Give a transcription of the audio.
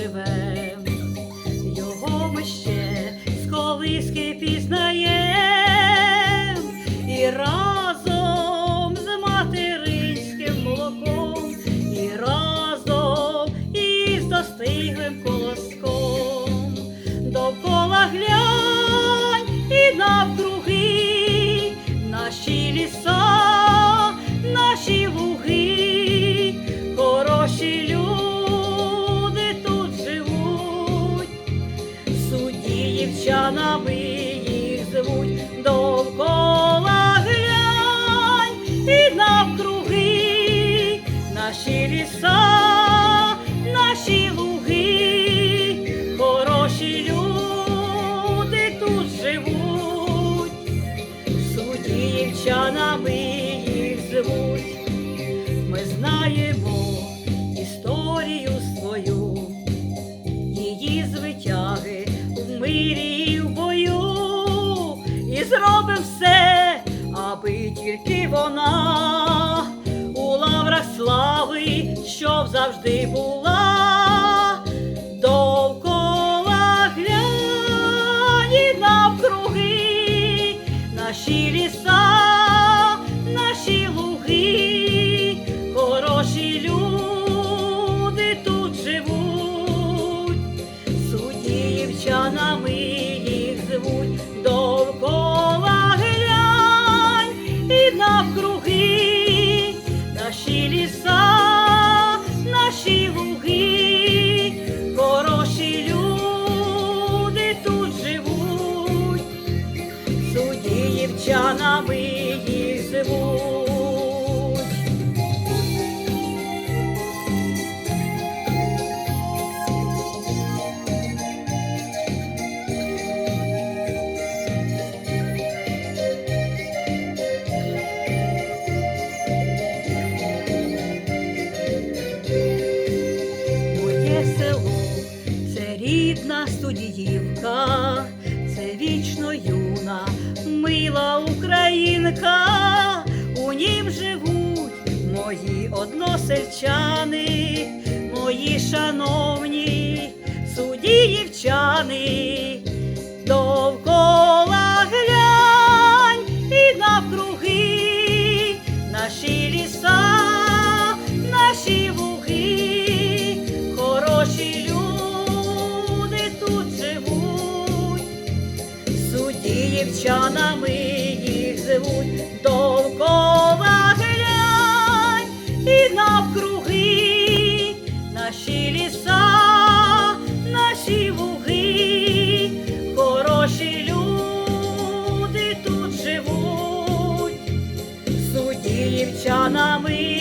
живем, його ми ще з колиски пізнаєм і разом з материнським молоком, і разом із достиглим колоском. Суддівчанами їх звуть, довкола глянь і навкруги, наші ліса, наші луги, хороші люди тут живуть, суддівчанами їх звуть. Завжди була. Довкола глянь навкруги, наші ліса, наші луги, хороші люди тут живуть, судіївчанами їх звуть. Рідна це вічно юна, мила українка, у нім живуть мої односельчани, мої шановні судіївчани, суддівчанами їх звуть, довкола глянь. І навкруги, наші ліса, наші луги, хороші люди тут живуть. Суддівчанами